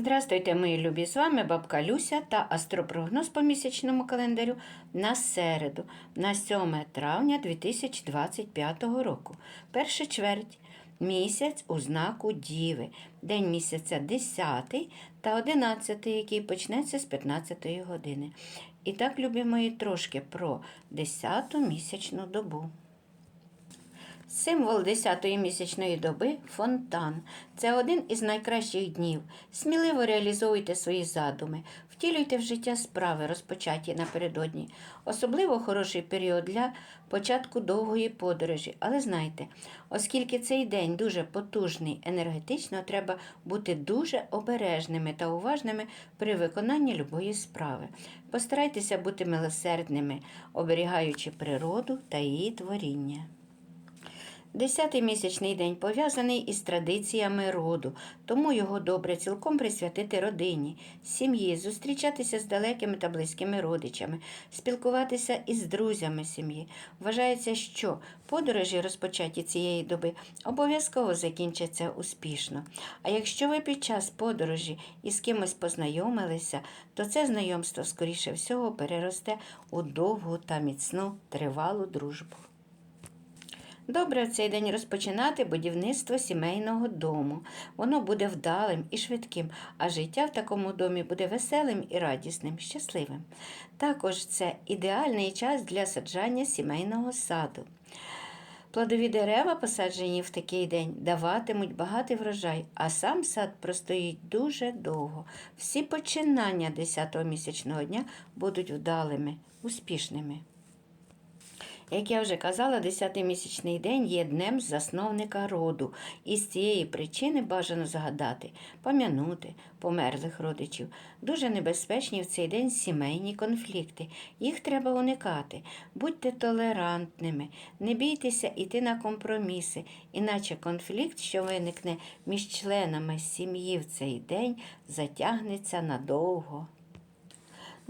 Здравствуйте, мої любі! З вами бабка Люся та астропрогноз по місячному календарю на середу, на 7 травня 2025 року. Перша чверть. Місяць у знаку Діви. День місяця 10 та 11, який почнеться з 15 години. І так, любі мої, трошки про 10 місячну добу. Символ 10-ї місячної доби фонтан. Це один із найкращих днів. Сміливо реалізовуйте свої задуми, втілюйте в життя справи, розпочаті напередодні. Особливо хороший період для початку довгої подорожі. Але знайте, оскільки цей день дуже потужний енергетично, треба бути дуже обережними та уважними при виконанні любої справи. Постарайтеся бути милосердними, оберігаючи природу та її творіння. Десятий місячний день пов'язаний із традиціями роду, тому його добре цілком присвятити родині, сім'ї, зустрічатися з далекими та близькими родичами, спілкуватися із друзями сім'ї. Вважається, що подорожі, розпочаті цієї доби, обов'язково закінчаться успішно. А якщо ви під час подорожі із кимось познайомилися, то це знайомство, скоріше всього, переросте у довгу та міцну тривалу дружбу. Добре в цей день розпочинати будівництво сімейного дому. Воно буде вдалим і швидким, а життя в такому домі буде веселим і радісним, щасливим. Також це ідеальний час для саджання сімейного саду. Плодові дерева, посаджені в такий день, даватимуть багатий врожай, а сам сад простоїть дуже довго. Всі починання 10-го місячного дня будуть вдалими, успішними. Як я вже казала, 10-й місячний день є днем засновника роду, і з цієї причини бажано згадати, пом'янути померлих родичів. Дуже небезпечні в цей день сімейні конфлікти. Їх треба уникати. Будьте толерантними, не бійтеся йти на компроміси, іначе конфлікт, що виникне між членами сім'ї в цей день, затягнеться надовго.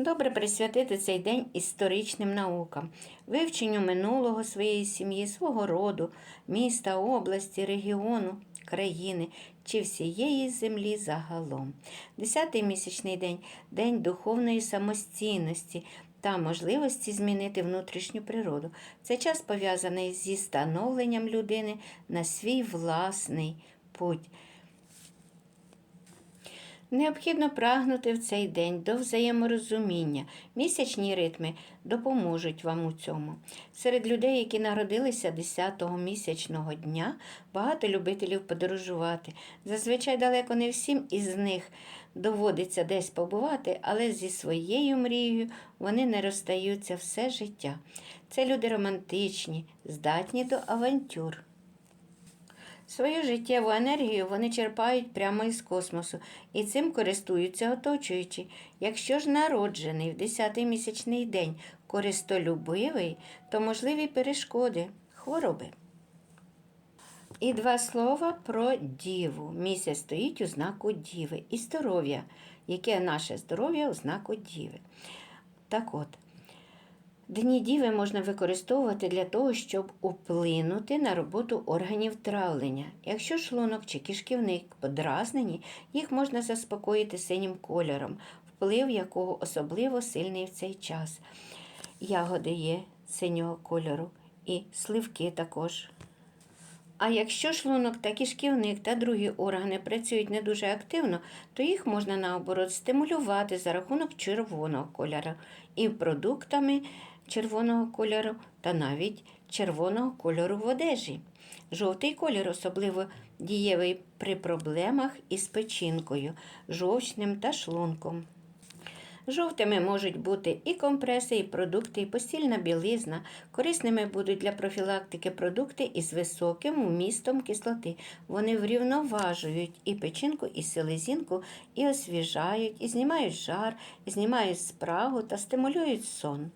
Добре присвятити цей день історичним наукам, вивченню минулого своєї сім'ї, свого роду, міста, області, регіону, країни чи всієї землі загалом. Десятий місячний день день духовної самостійності. Та можливості змінити внутрішню природу. Це час пов'язаний зі становленням людини на свій власний путь. Необхідно прагнути в цей день до взаєморозуміння. Місячні ритми допоможуть вам у цьому. Серед людей, які народилися 10-го місячного дня, багато любителів подорожувати. Зазвичай далеко не всім із них доводиться десь побувати, але зі своєю мрією вони не розстаються все життя. Це люди романтичні, здатні до авантюр. Свою життєву енергію вони черпають прямо із космосу і цим користуються оточуючи. Якщо ж народжений в 10-й місячний день користолюбивий, то можливі перешкоди, хвороби. І два слова про діву. Місяць стоїть у знаку діви і здоров'я, яке наше здоров'я у знаку діви. Так от. Дні діви можна використовувати для того, щоб уплинути на роботу органів травлення. Якщо шлунок чи кишківник подразнені, їх можна заспокоїти синім кольором, вплив якого особливо сильний в цей час. Ягоди є синього кольору і сливки також. А якщо шлунок та кишківник та другі органи працюють не дуже активно, то їх можна наоборот стимулювати за рахунок червоного кольору і продуктами червоного кольору та навіть червоного кольору в одежі. Жовтий колір особливо дієвий при проблемах із печінкою, жовчним та шлунком. Жовтими можуть бути і компреси, і продукти, і постільна білизна. Корисними будуть для профілактики продукти із високим вмістом кислоти. Вони врівноважують і печінку, і селезінку, і освіжають, і знімають жар, і знімають спрагу та стимулюють сон.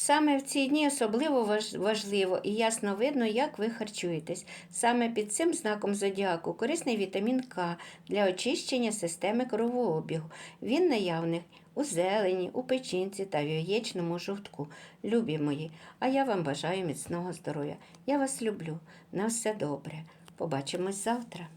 Саме в ці дні особливо важливо і ясно видно, як ви харчуєтесь. Саме під цим знаком зодіаку корисний вітамін К для очищення системи кровообігу. Він наявний у зелені, у печінці та в яєчному жовтку. Любі мої, а я вам бажаю міцного здоров'я. Я вас люблю. На все добре. Побачимось завтра.